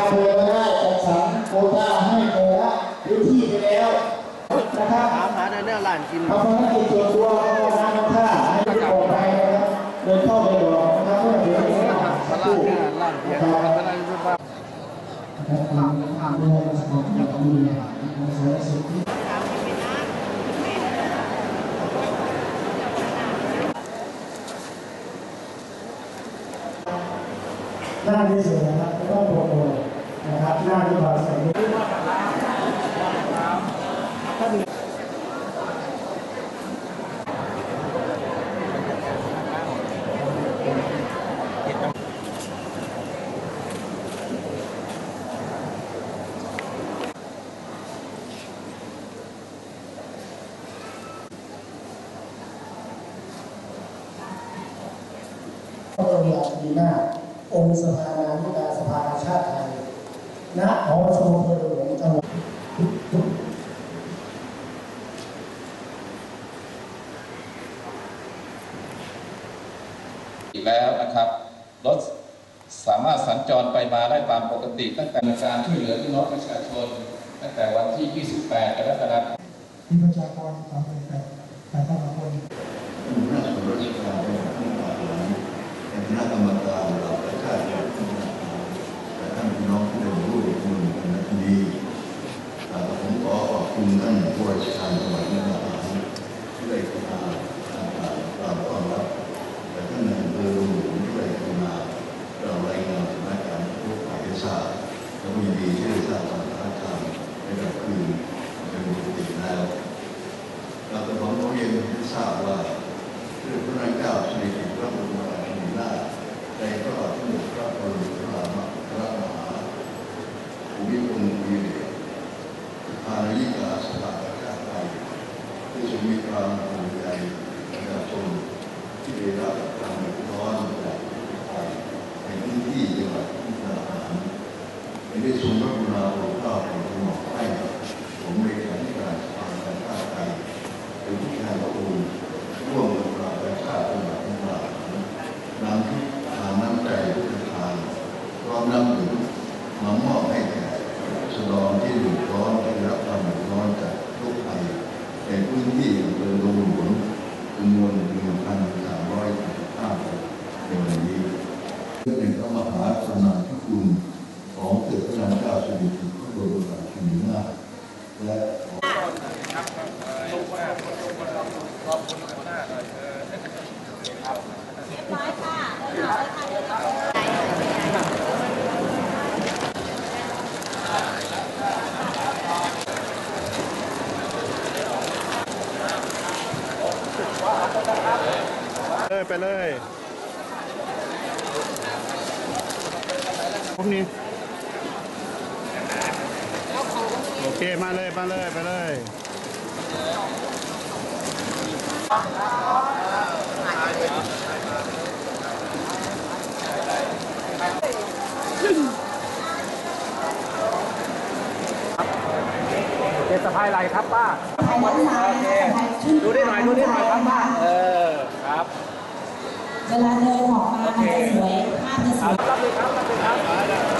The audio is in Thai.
อำเภอก็ได้จัดสรรโคต้าให้หมู่ละพื้นที่ไปแล้วนะครับถามหาในเรื่องร้านกินเอาภารกิจส่วนตัวเอาน้ำเอาท่าให้ทุกปลอดภัยนะครับเดินเข้าไปก่อนนะครับเพื่อเดี๋ยวนี้สักครู่ร้านเบียนะร์ครับร้านรูปบ้านหน้าที่สุดนะครับไม่ต้องโปรโมท นะครับหน้าที่เราใส่พระบรมราชินีนาถองค์สภานาธิการสภาชาติไทย ณหอชมอำเภอหลวงจังหวัดแล้วนะครับรถสามารถสัญจรไปมาได้ตามปกติ ตั้งแต่การช่วยเหลือพี่น้องประชาชน ตั้งแต่วันที่ 28 กรกฎาคมมีประชากรสามหมื่นแปดแปดพันคน พระราชบัญญัติการเป็นผู้บริหารในคณะกรรมการเหล่าประชาชนผู้บริหารและท่านพี่น้องที่ได้รู้ในคุณในนาทีนี้อ่าผมขอขอบคุณท่านผู้ราชการจังหวัดมุกดาหารที่ได้กรุณาอ่าเราต้อนรับและท่านในอำเภอหลวงหลวงที่ได้กรุณาเรารายงานสถานการณ์ทุกฝ่ายให้ทราบและก็ยินดีที่ได้ทราบสถานการณ์ในระดับคืนเป็นปกติแล้วเราจะขอเรียนให้ทราบว่าเรื่องพระนางเจ้าสิริกิติ์พระบรมราชินีนาถในพระบาทสมเด็จพระบรมรามาพระมหาภูมิพลอดุลยเดชพาณิกาชาติไทยที่ทรง มีความห่วงใยประชาชนที่ได้รับความเดือดร้อนจากไทยในพื้นที่จังหวัดมุกดาหารไม่ได้ทรงพระกรุณาโปรดเกล้าโปรดกระหม่อมให้ผมเลขาธิการสภากาชาติไทย เป็นผู้แทนพระองค์ร่วมกับเราและชาติจังหวัดมุกดาหารนำที่ทานน้ำใจพุทธทานพร้อมน้ำดื่มมามอบให้แก่สดองที่เดือดร้อนที่ได้รับความเดือดร้อนจากทุกภัยในพื้นที่อำเภอดงหลวงจำนวนหนึ่งพันสามร้อยห้าคนในวันนี้ เพื่อเป็นพระมหากรุณาธิคุณของเกิดพระนางเจ้าสิริกิติ์พระบรมราชินีนาถและเลย ไปเลย พวกนี้โอเคมาเลยมาเลยไปเลยเป็นสะพายไหลครับป้าภายด้านซ้ายโอเคภายขึ้นดูได้หน่อยดูได้หน่อยครับป้าเออครับ เวลาเดินออกมาจะสวยภาพจะสวย